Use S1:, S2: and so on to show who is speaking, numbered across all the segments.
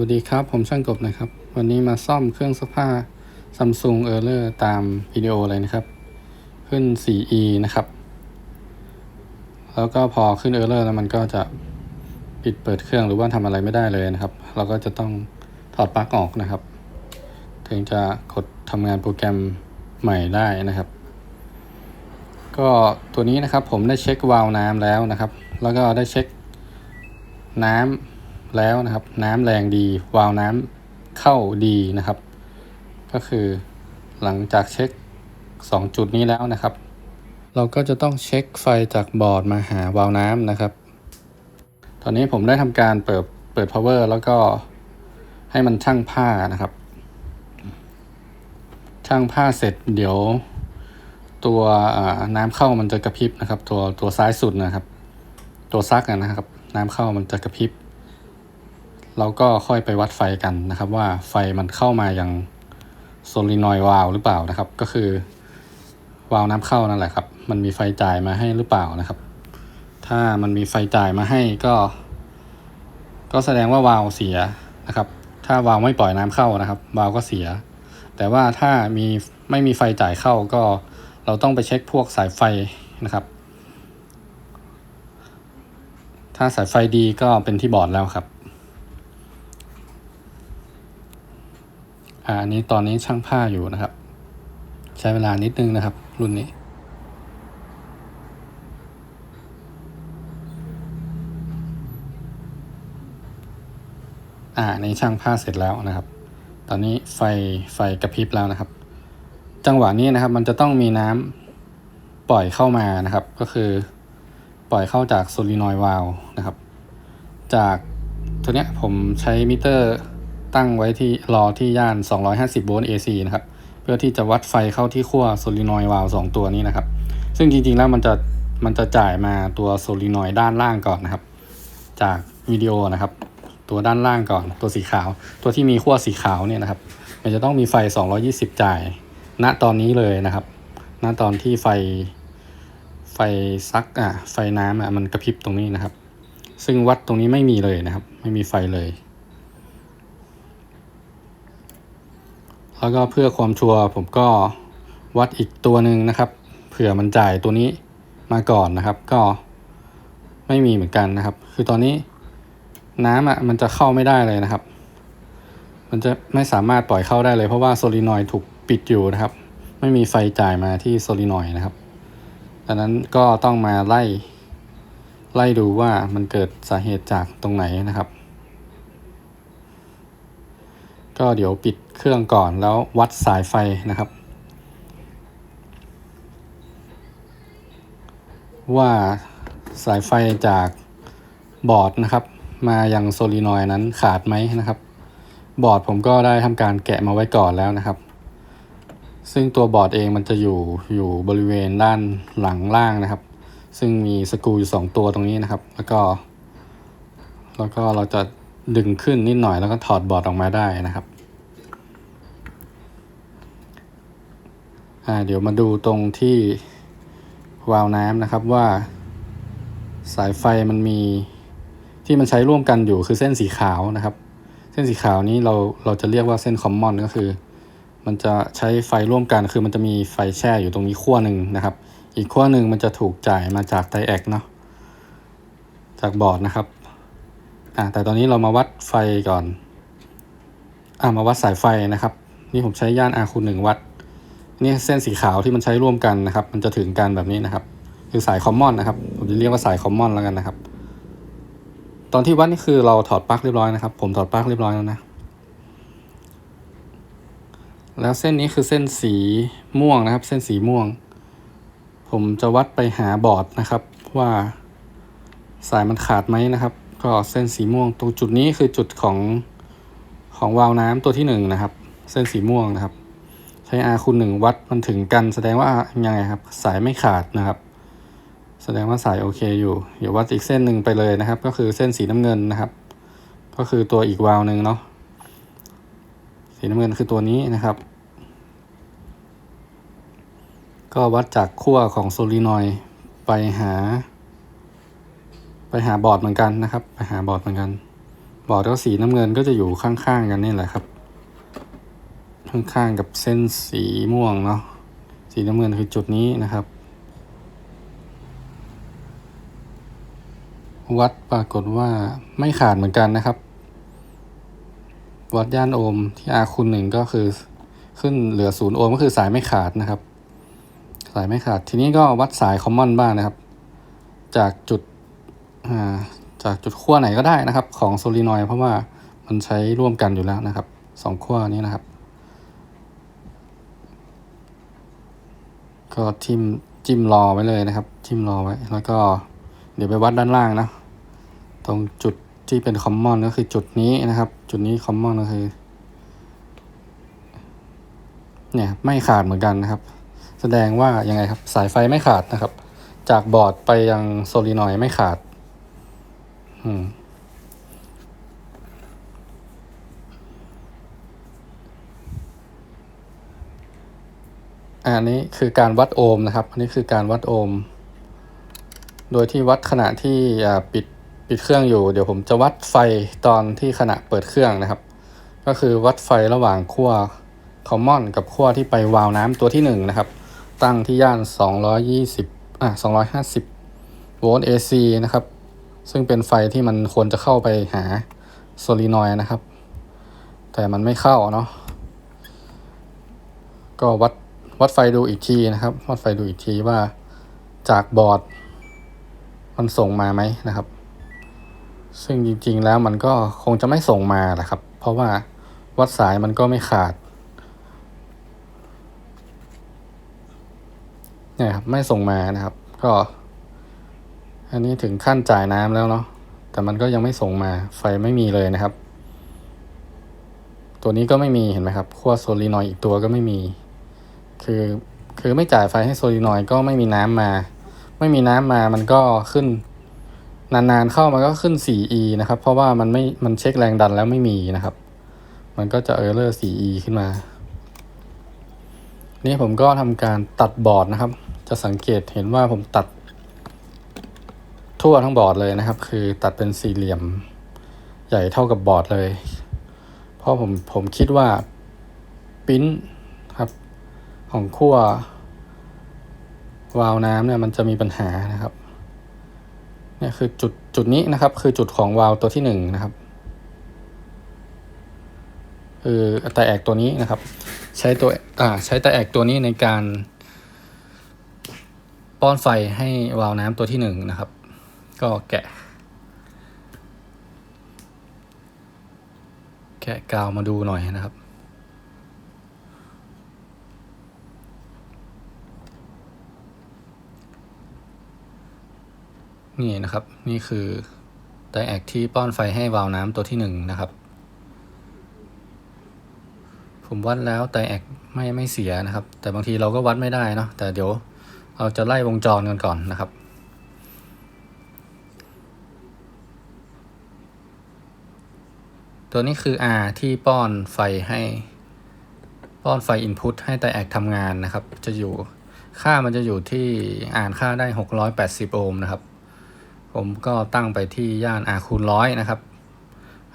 S1: วัสดีครับ ผมช่างกบนะครับ วันนี้มาซ่อมเครื่องซักผ้า Samsung e r r o r ตามวิดีโอเลยนะครับ ขึ้น 4e นะครับ แล้วก็พอขึ้น Error แล้วมันก็จะปิดเปิดเครื่องหรือว่าทำอะไรไม่ได้เลยนะครับ เราก็จะต้องถอดปลั๊กออกนะครับ ถึงจะกดทำงานโปรแกรมใหม่ได้นะครับ ก็ตัวนี้นะครับผมได้เช็ควาล์วน้ำแล้วนะครับ แล้วก็ได้เช็คน้ำ แล้วนะครับ น้ำแรงดี วาล์วน้ำเข้าดีนะครับ ก็คือหลังจากเช็ค 2 จุดนี้แล้วนะครับ เราก็จะต้องเช็คไฟจากบอร์ดมาหาวาล์วน้ำนะครับ ตอนนี้ผมได้ทำการเปิดเปิด power แล้วก็ให้มันช่างผ้านะครับ ช่างผ้าเสร็จเดี๋ยวตัวน้ำเข้ามันจะกระพริบนะครับ ตัวตัวซ้ายสุดนะครับ ตัวซักนะครับ น้ำเข้ามันจะกระพริบ เราก็ค่อยไปวัดไฟกันนะครับ ว่าไฟมันเข้ามาอย่างโซลินอยวาลหรือเปล่านะครับ ก็คือวาลน้ำเข้านั่นแหละครับ มันมีไฟจ่ายมาให้หรือเปล่านะครับ ถ้ามันมีไฟจ่ายมาให้ก็ ก็แสดงว่าวาลเสียนะครับ ถ้าวาลไม่ปล่อยน้ำเข้านะครับ วาลก็เสีย แต่ว่าถ้ามีไม่มีไฟจ่ายเข้าก็เราต้องไปเช็คพวกสายไฟนะครับ ถ้าสายไฟดีก็เป็นที่บอร์ดแล้วครับ อันนี้ตอนนี้ช่างผ้าอยู่นะครับ ใช้เวลานิดนึงนะครับ รุ่นนี้ อ่าในช่างผ้าเสร็จแล้วนะครับ ตอนนี้ไฟไฟกระพริบแล้วนะครับ จังหวะนี้นะครับ มันจะต้องมีน้ำปล่อยเข้ามานะครับ ก็คือปล่อยเข้าจากโซลินอยวาลนะครับ จากตัวเนี้ยผมใช้มิเตอร์ ตั้งไว้ที่รอที่ย่าน 250 โวลต์ AC นะครับ เพื่อที่จะวัดไฟเข้าที่ขั้วโซลินอยวาล์ว2ตัวนี้นะครับ ซึ่งจริงๆแล้วมันจะมันจะจ่ายมาตัวโซลินอยด้านล่างก่อนนะครับ จากวิดีโอนะครับ ตัวด้านล่างก่อนตัวสีขาว ตัวที่มีขั้วสีขาวเนี่ยนะครับ มันจะต้องมีไฟ 220 จ่าย ณตอนนี้เลยนะครับ ณตอนที่ไฟไฟซักอะไฟน้ำอะมันกระพริบตรงนี้นะครับ ซึ่งวัดตรงนี้ไม่มีเลยนะครับ ไม่มีไฟเลย แล้วก็เพื่อความชัวร์ผมก็วัดอีกตัวหนึ่งนะครับ เผื่อมันจ่ายตัวนี้มาก่อนนะครับ ก็ไม่มีเหมือนกันนะครับ คือตอนนี้น้ำอะมันจะเข้าไม่ได้เลยนะครับ มันจะไม่สามารถปล่อยเข้าได้เลย เพราะว่าโซลินอยถูกปิดอยู่นะครับ ไม่มีไฟจ่ายมาที่โซลินอยนะครับดังนั้นก็ต้องมาไล่ไล่ดูว่ามันเกิดสาเหตุจากตรงไหนนะครับ ก็เดี๋ยวปิดเครื่องก่อนแล้ววัดสายไฟนะครับ ว่าสายไฟจากบอร์ดนะครับ มายังโซลินอยนั้นขาดไหมนะครับ บอร์ดผมก็ได้ทำการแกะมาไว้ก่อนแล้วนะครับ ซึ่งตัวบอร์ดเองมันจะอยู่อยู่บริเวณด้านหลังล่างนะครับ ซึ่งมีสกรูอยู่2ตัวตรงนี้นะครับ แล้วก็ แล้วก็เราจะ ดึงขึ้นนิดหน่อยแล้วก็ถอดบอร์ดออกมาได้นะครับอ่าเดี๋ยวมาดูตรงที่วาล์วน้ำนะครับว่า สายไฟมันมีที่มันใช้ร่วมกันอยู่คือเส้นสีขาวนะครับ เส้นสีขาวนี้เราเราจะเรียกว่าเส้นคอมมอนก็คือ มันจะใช้ไฟร่วมกันคือมันจะมีไฟแช่อยู่ตรงนี้ขั้วหนึ่งนะครับ อีกขั้วหนึ่งมันจะถูกจ่ายมาจากไทแอกเนาะจากบอร์ดนะครับ อ่าแต่ตอนนี้เรามาวัดไฟก่อนอ่ามาวัดสายไฟนะครับ นี่ผมใช้ย่านอาคูหนึ่งวัดนี่เส้นสีขาวที่มันใช้ร่วมกันนะครับ มันจะถึงกันแบบนี้นะครับ คือสายคอมมอนนะครับ ผมจะเรียกว่าสายคอมมอนแล้วกันนะครับ ตอนที่วัดนี่คือเราถอดปลั๊กเรียบร้อยนะครับ ผมถอดปลั๊กเรียบร้อยแล้วนะ แล้วเส้นนี้คือเส้นสีม่วงนะครับ เส้นสีม่วง ผมจะวัดไปหาบอร์ดนะครับ ว่าสายมันขาดไหมนะครับ ก็เส้นสีม่วงตรงจุดนี้คือจุดของของวาล์วน้ำตัวที่หนึ่งนะครับ เส้นสีม่วงนะครับ ใช้ R คูณหนึ่งวัดมันถึงกัน แสดงว่ายังไงครับ สายไม่ขาดนะครับ แสดงว่าสายโอเคอยู่ เดี๋ยววัดอีกเส้นหนึ่งไปเลยนะครับ ก็คือเส้นสีน้ำเงินนะครับ ก็คือตัวอีกวาล์วหนึ่งเนาะสีน้ำเงินคือตัวนี้นะครับ ก็วัดจากขั้วของโซลินอยไปหา ไปหาบอร์ดเหมือนกันนะครับ ไปหาบอร์ดเหมือนกัน บอร์ดก็สีน้ำเงินก็จะอยู่ข้างๆกันนี่แหละครับ ข้างๆกับเส้นสีม่วงเนาะสีน้ำเงินคือจุดนี้นะครับ วัดปรากฏว่าไม่ขาดเหมือนกันนะครับ วัดย่านโอห์มที่อาคูณหนึ่งก็คือขึ้นเหลือศูนย์โอห์มก็คือสายไม่ขาดนะครับ สายไม่ขาดทีนี้ก็วัดสายคอมมอนบ้างนะครับ จากจุด จากจุดขั้วไหนก็ได้นะครับ ของโซลีนอยเพราะว่ามันใช้ร่วมกันอยู่แล้วนะครับสองขั้วนี้นะครับ ก็ทิมจิ้มรอไว้เลยนะครับ จิ้มรอไว้ แล้วก็เดี๋ยวไปวัดด้านล่างนะ ตรงจุดที่เป็นคอมมอนก็คือจุดนี้นะครับ จุดนี้คอมมอนก็คือเนี่ยไม่ขาดเหมือนกันนะครับ แสดงว่ายังไงครับสายไฟไม่ขาดนะครับ จากบอร์ดไปยังโซลีนอยไม่ขาด อืมอันนี้คือการวัดโอห์มนะครับ อันนี้คือการวัดโอห์ม โดยที่วัดขณะที่ปิดปิดเครื่องอยู่ เดี๋ยวผมจะวัดไฟตอนที่ขณะเปิดเครื่องนะครับ ก็คือวัดไฟระหว่างขั้วคอมมอนกับขั้วที่ไปวาล์วน้ำตัวที่1นนะครับ ตั้งที่ย่าน 220อะ250 โวลต์ AC นะครับ ซึ่งเป็นไฟที่มันควรจะเข้าไปหาโซลีนอยด์นะครับ แต่มันไม่เข้าเนาะก็วัดวัดไฟดูอีกทีนะครับ วัดไฟดูอีกทีว่าจากบอร์ดมันส่งมาไหมนะครับ ซึ่งจริงๆแล้วมันก็คงจะไม่ส่งมาแหละครับ เพราะว่าวัดสายมันก็ไม่ขาดเนี่ยครับไม่ส่งมานะครับ ก็ อันนี้ถึงขั้นจ่ายน้ำแล้วเนาะ แต่มันก็ยังไม่ส่งมา ไฟไม่มีเลยนะครับ ตัวนี้ก็ไม่มีเห็นไหมครับขั้วโซลีนอยอีกตัวก็ไม่มี คือคือไม่จ่ายไฟให้โซลีนอยก็ไม่มีน้ำมา ไม่มีน้ำมามันก็ขึ้น นานๆเข้ามันก็ขึ้น 4e นะครับ เพราะว่ามันไม่ มันเช็คแรงดันแล้วไม่มีนะครับ มันก็จะเออร์เลอร์ 4e ขึ้นมา นี่ผมก็ทำการตัดบอร์ดนะครับ จะสังเกตเห็นว่าผมตัด ทั่วทั้งบอร์ดเลยนะครับ คือตัดเป็นสี่เหลี่ยมใหญ่เท่ากับบอร์ดเลย เพราะผมผมคิดว่าปิ้นครับของขั้ววาล์วน้ำเนี่ยมันจะมีปัญหานะครับเนี่ยคือจุดจุดนี้นะครับ คือจุดของวาล์วตัวที่หนึ่งนะครับคือไตแอกตัวนี้นะครับ ใช้ตัวอ่าใช้ไตแอกตัวนี้ในการ ป้อนไฟให้วาล์วน้ำตัวที่หนึ่งนะครับ ก็แกะ แกะกาวมาดูหน่อยนะครับ นี่นะครับ นี่คือไดแอกที่ป้อนไฟให้วาล์วน้ำตัวที่หนึ่งนะครับ ผมวัดแล้วไดแอกไม่ไม่เสียนะครับ แต่บางทีเราก็วัดไม่ได้เนาะแต่เดี๋ยวเราจะไล่วงจรกันก่อนนะครับ ตัวนี้คือ R ที่ป้อนไฟให้ ป้อนไฟ Input ให้ไดแอกทำงานนะครับ จะอยู่ค่ามันจะอยู่ที่อ่านค่าได้ 680 โอห์มนะครับ ผมก็ตั้งไปที่ย่าน R คูณร้อยนะครับ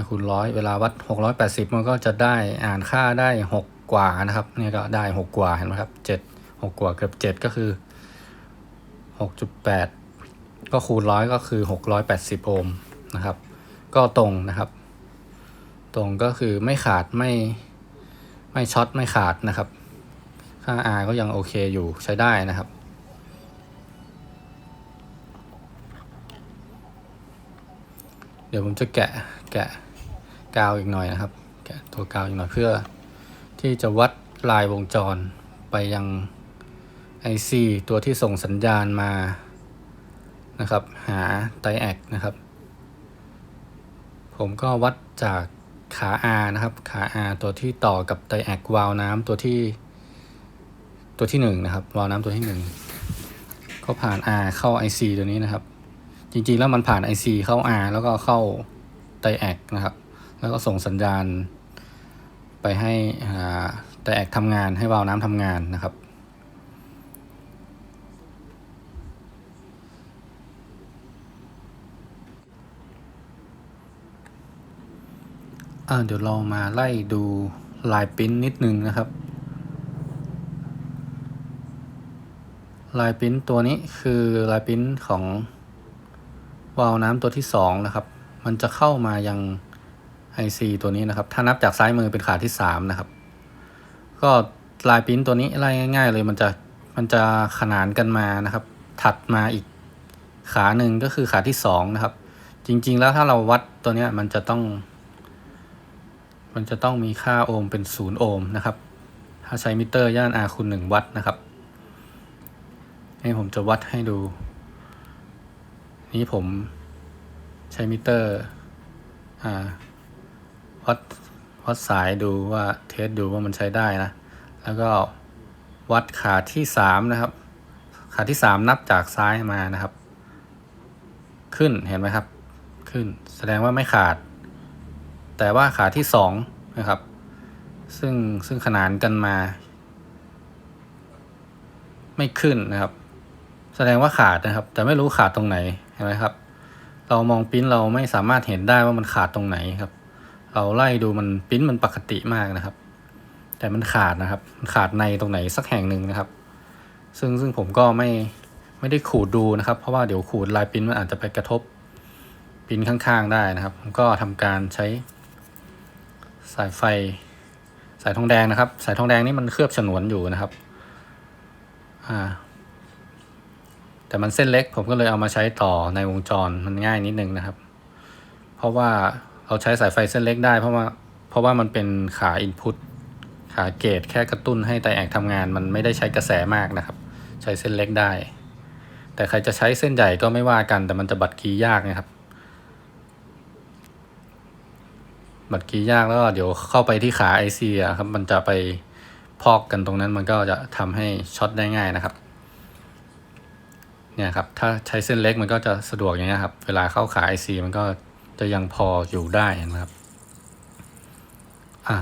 S1: R คูณร้อยเวลาวัด 680 มันก็จะได้อ่านค่าได้ 6 กว่านะครับนี่ก็ได้ 6 กว่าเห็นไหมครับ 7 6 กว่าเกือบ 7 ก็คือ 6.8 ก็คูณร้อยก็คือ 680 โอห์มนะครับ ก็ตรงนะครับ ตรงก็คือไม่ขาดไม่ไม่ช็อตไม่ขาดนะครับ ค่า R ก็ยังโอเคอยู่ใช้ได้นะครับ เดี๋ยวผมจะแกะแกะกาวอีกหน่อยนะครับ แกะตัวกาวอีกหน่อยเพื่อที่จะวัดลายวงจรไปยัง IC ตัวที่ส่งสัญญาณมานะครับ หาไตแอกนะครับ ผมก็วัดจาก ขา R นะครับ ขา R ตัวที่ต่อกับไตแอกวาล์วน้ำตัวที่ ตัวที่หนึ่งนะครับ วาล์วน้ำตัวที่หนึ่งก็ผ่าน R เข้า IC ตัวนี้นะครับ จริงๆแล้วมันผ่าน IC เข้า R แล้วก็เข้าไตแอกนะครับ แล้วก็ส่งสัญญาณ ไปให้ไตแอกทำงานให้วาล์วน้ำทำงานนะครับ เดี๋ยวเรามาไล่ดูลายปิ้นนิดนึงนะครับ ลายปิ้นตัวนี้คือลายปิ้นของวาล์วน้ำตัวที่สองนะครับ มันจะเข้ามายัง IC ตัวนี้นะครับ ถ้านับจากซ้ายมือเป็นขาที่สามนะครับ ก็ลายปิ้นตัวนี้ไล่ง่าย ๆ เลยมันจะมันจะขนานกันมานะครับ ถัดมาอีกขาหนึ่งก็คือขาที่สองนะครับ จริง ๆ แล้วถ้าเราวัดตัวนี้มันจะต้อง มันจะต้องมีค่าโอห์มเป็นศูนย์โอห์มนะครับ ถ้าใช้มิเตอร์ย่าน R คูณหนึ่งวัตต์นะครับนี่ผมจะวัดให้ดู นี้ผมใช้มิเตอร์วัดวัดสายดูว่าเทสดูว่ามันใช้ได้นะ แล้วก็วัดขาที่สามนะครับ ขาที่สามนับจากซ้ายมานะครับ ขึ้นเห็นไหมครับ ขึ้นแสดงว่าไม่ขาด แต่ว่าขาที่สองนะครับ ซึ่งซึ่งขนานกันมา ไม่ขึ้นนะครับ แสดงว่าขาดนะครับ แต่ไม่รู้ขาดตรงไหนเห็นไหมครับ เรามองปริ้นเราไม่สามารถเห็นได้ว่ามันขาดตรงไหนครับ เราไล่ดูมันปริ้นมันปกติมากนะครับ แต่มันขาดนะครับมันขาดในตรงไหนสักแห่งหนึ่งนะครับ ซึ่งซึ่งผมก็ไม่ไม่ได้ขูดดูนะครับ เพราะว่าเดี๋ยวขูดลายปริ้นมันอาจจะไปกระทบปริ้นข้างๆได้นะครับ ผมก็ทำการใช้ สายไฟ สายทองแดงนะครับ สายทองแดงนี่มันเคลือบฉนวนอยู่นะครับ อ่า แต่มันเส้นเล็ก ผมก็เลยเอามาใช้ต่อในวงจรมันง่ายนิดนึงนะครับ เพราะว่าเราใช้สายไฟเส้นเล็กได้ เพราะว่าเพราะว่ามันเป็นขาอินพุตขาเกตแค่กระตุ้นให้ไตแอกทำงาน มันไม่ได้ใช้กระแสมากนะครับ ใช้เส้นเล็กได้ แต่ใครจะใช้เส้นใหญ่ก็ไม่ว่ากัน แต่มันจะบัดกีย์ยากนะครับ บัดกีย์ยากแล้วเดี๋ยวเข้าไปที่ขาไอซีอะครับมันจะไปพอกกันตรงนั้นมันก็จะทำให้ช็อตได้ง่ายนะครับเนี่ยครับถ้าใช้เส้นเล็กมันก็จะสะดวกอย่างนี้ยครับ เวลาเข้าขา IC มันก็จะยังพออยู่ได้นะครับอะ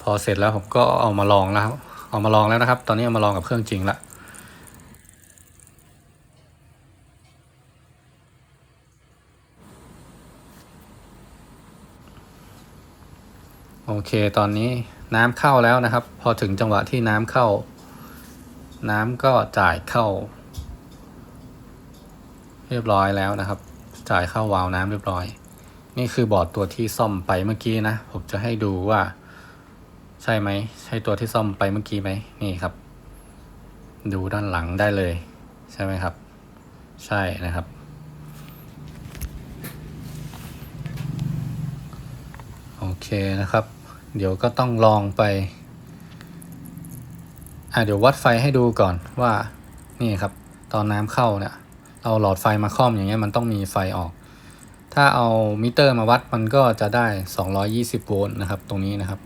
S1: พอเสร็จแล้วผมก็เอามาลองแล้วเอามาลองแล้วนะครับ ตอนนี้เอามาลองกับเครื่องจริงละ โอเค ตอนนี้น้ำเข้าแล้วนะครับ พอถึงจังหวะที่น้ำเข้า น้ำก็จ่ายเข้า เรียบร้อยแล้วนะครับ จ่ายเข้าวาล์วน้ำเรียบร้อย นี่คือบอร์ดตัวที่ซ่อมไปเมื่อกี้นะ ผมจะให้ดูว่า ใช่ไหม ใช่ตัวที่ซ่อมไปเมื่อกี้ไหมนี่ครับ ดูด้านหลังได้เลย ใช่ไหมครับ ใช่นะครับโอเคนะครับ เดี๋ยวก็ต้องลองไป อะเดี๋ยววัดไฟให้ดูก่อนว่านี่ครับ ตอนน้ำเข้าเนี่ยเอาหลอดไฟมาคล่อมอย่างเงี้ยมันต้องมีไฟออก ถ้าเอามิเตอร์มาวัดมันก็จะได้ 220 โวลต์นะครับ ตรงนี้นะครับ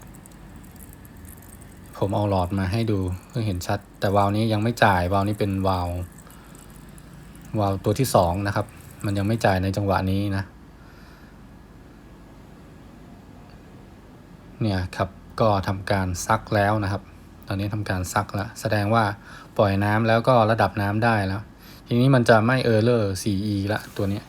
S1: ผมเอาหลอดมาให้ดูเพื่อเห็นชัด แต่วาล์วนี้ยังไม่จ่ายวาล์วนี้เป็นวาล์ววาล์วตัวที่สองนะครับ มันยังไม่จ่ายในจังหวะนี้นะ เนี่ยครับก็ทำการซักแล้วนะครับ ตอนนี้ทำการซักแล้ว แสดงว่าปล่อยน้ำแล้วก็ระดับน้ำได้แล้ว ทีนี้มันจะไม่เออร์เลอร์ 4e ละตัวเนี้ย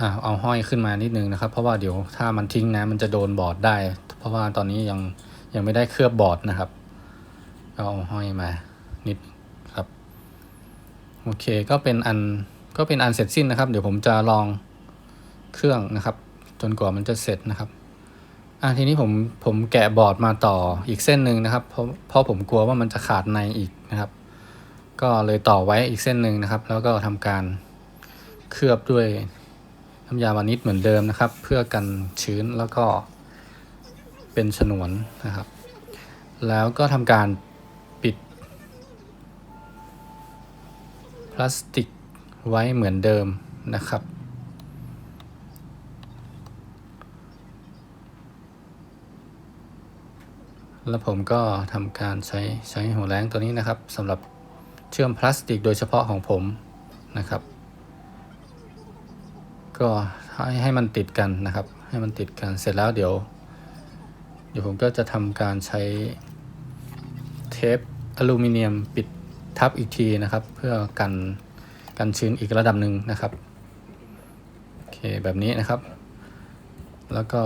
S1: อ่าเอาห้อยขึ้นมานิดนึงนะครับ เพราะว่าเดี๋ยวถ้ามันทิ้งน้ำมันจะโดนบอร์ดได้ เพราะว่าตอนนี้ยังยังไม่ได้เคลือบบอร์ดนะครับก็เอาห้อยมานิดครับ โอเคก็เป็นอัน ก็เป็นอันเสร็จสิ้นนะครับ เดี๋ยวผมจะลองเครื่องนะครับ จนกว่ามันจะเสร็จนะครับอะทีนี้ผมผมแกะบอร์ดมาต่ออีกเส้นหนึ่งนะครับ เพราะเพราะผมกลัวว่ามันจะขาดในอีกนะครับ ก็เลยต่อไว้อีกเส้นหนึ่งนะครับ แล้วก็ทำการเคลือบด้วยน้ำยาวานิชเหมือนเดิมนะครับ เพื่อกันชื้นแล้วก็เป็นฉนวนนะครับ แล้วก็ทำการปิดพลาสติก ไว้เหมือนเดิมนะครับ แล้วผมก็ทำการใช้ใช้หัวแรงตัวนี้นะครับสำหรับเชื่อมพลาสติกโดยเฉพาะของผมนะครับ ก็ให้ให้มันติดกันนะครับ ให้มันติดกันเสร็จแล้วเดี๋ยว เดี๋ยวผมก็จะทำการใช้เทปอลูมิเนียมปิดทับอีกทีนะครับ เพื่อกัน กันชื้นอีกระดับหนึ่งนะครับโอเคแบบนี้นะครับ แล้วก็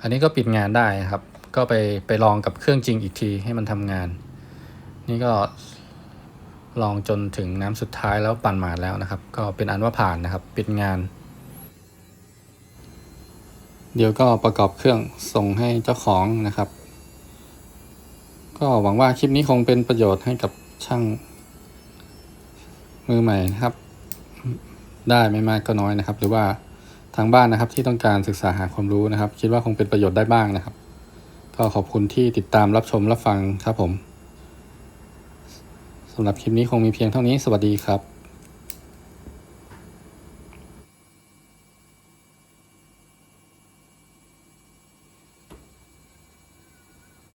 S1: อันนี้ก็ปิดงานได้นะครับ ก็ไปไปลองกับเครื่องจริงอีกทีให้มันทำงาน นี่ก็ลองจนถึงน้ำสุดท้ายแล้วปั่นหมาดแล้วนะครับ ก็เป็นอันว่าผ่านนะครับ ปิดงาน เดี๋ยวก็ประกอบเครื่องส่งให้เจ้าของนะครับ ก็หวังว่าคลิปนี้คงเป็นประโยชน์ให้กับช่างมือใหม่นะครับ ได้ไม่มากก็น้อยนะครับ หรือว่าทางบ้านนะครับที่ต้องการศึกษาหาความรู้นะครับ คิดว่าคงเป็นประโยชน์ได้บ้างนะครับ ก็ขอบคุณที่ติดตามรับชมรับฟังครับผมสำหรับคลิปนี้คงมีเพียงเท่านี้สวัสดีครับ